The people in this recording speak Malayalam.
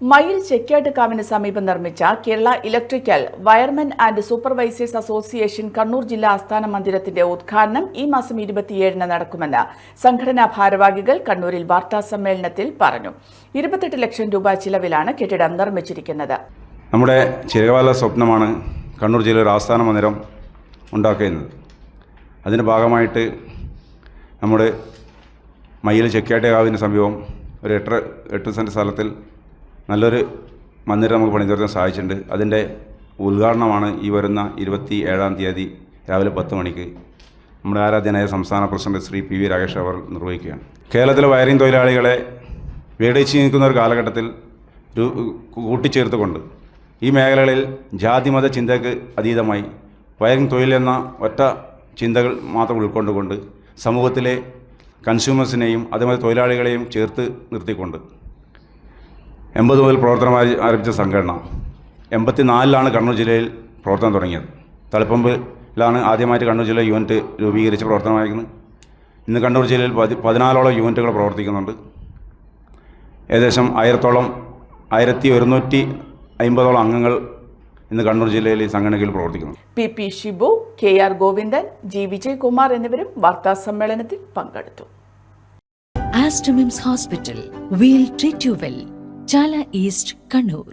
മയിൽ ചെക്കാട്ടുകാവിന് സമീപം നിർമ്മിച്ച Kerala electrical wiremen and supervisors association Kannur ജില്ലാ ആസ്ഥാന മന്ദിരത്തിന്റെ ഉദ്ഘാടനം ഈ മാസം ഇരുപത്തിയേഴിന് നടക്കുമെന്ന് സംഘടനാ ഭാരവാഹികൾ കണ്ണൂരിൽ വാർത്താ സമ്മേളനത്തിൽ പറഞ്ഞു. ഇരുപത്തെട്ട് ലക്ഷം രൂപ ചിലവിലാണ് കെട്ടിടം നിർമ്മിച്ചിരിക്കുന്നത്. നമ്മുടെ ചിരകാല സ്വപ്നമാണ് കണ്ണൂർ ജില്ലയിൽ ആസ്ഥാന മന്ദിരം ഉണ്ടാക്കുന്നത് അതിന്റെ ഭാഗമായിട്ട് നമ്മുടെ മയ്യിൽ ചെക്കാട്ടുകാവിന് സമീപം ഒരു എട്ട് എട്ട് സെന്റ് സ്ഥലത്തിൽ നല്ലൊരു മന്ദിരം നമുക്ക് പണിതീർക്കാൻ സാധിച്ചിട്ടുണ്ട്. അതിന്റെ ഉദ്ഘാടനമാണ് ഈ വരുന്ന ഇരുപത്തി ഏഴാം തീയതി രാവിലെ പത്ത് മണിക്ക്. നമ്മുടെ ആരാധ്യനായ സംസ്ഥാന president Shri P V Rakesh അവർ നിർവഹിക്കുകയാണ്. കേരളത്തിലെ വയറിംഗ് തൊഴിലാളികളെ വേടിച്ച് നിൽക്കുന്ന ഒരു കാലഘട്ടത്തിൽ കൂട്ടിച്ചേർത്തുകൊണ്ട് ഈ മേഖലകളിൽ ജാതിമത ചിന്തയ്ക്ക് അതീതമായി വയറിംഗ് തൊഴിലെന്ന ഒറ്റ ചിന്തകൾ മാത്രം ഉൾക്കൊണ്ടുകൊണ്ട് സമൂഹത്തിലെ കൺസ്യൂമേഴ്സിനെയും അതേമാതിരി തൊഴിലാളികളെയും ചേർത്ത് നിർത്തിക്കൊണ്ട് എൺപത് മുതൽ പ്രവർത്തനം ആരംഭിച്ച സംഘടന എൺപത്തി നാലിലാണ് കണ്ണൂർ ജില്ലയിൽ പ്രവർത്തനം തുടങ്ങിയത്. തളിപ്പമ്പിലാണ് ആദ്യമായിട്ട് കണ്ണൂർ ജില്ല യൂണിറ്റ് രൂപീകരിച്ച് പ്രവർത്തനമായിരിക്കുന്നത് ഇന്ന് കണ്ണൂർ ജില്ലയിൽ പതി പതിനാലോളം യൂണിറ്റുകൾ പ്രവർത്തിക്കുന്നുണ്ട്. ഏകദേശം ആയിരത്തോളം ആയിരത്തി ഒരുന്നൂറ്റി അമ്പതോളം അംഗങ്ങൾ ഇന്ന് കണ്ണൂർ ജില്ലയിൽ ഈ സംഘടനയിൽ പ്രവർത്തിക്കുന്നു. P P Shibu K R Govindan G Vijayakumar എന്നിവരും വാർത്താ സമ്മേളനത്തിൽ പങ്കെടുത്തു. Aster MIMS hospital we'll treat you well. Chala east Kannur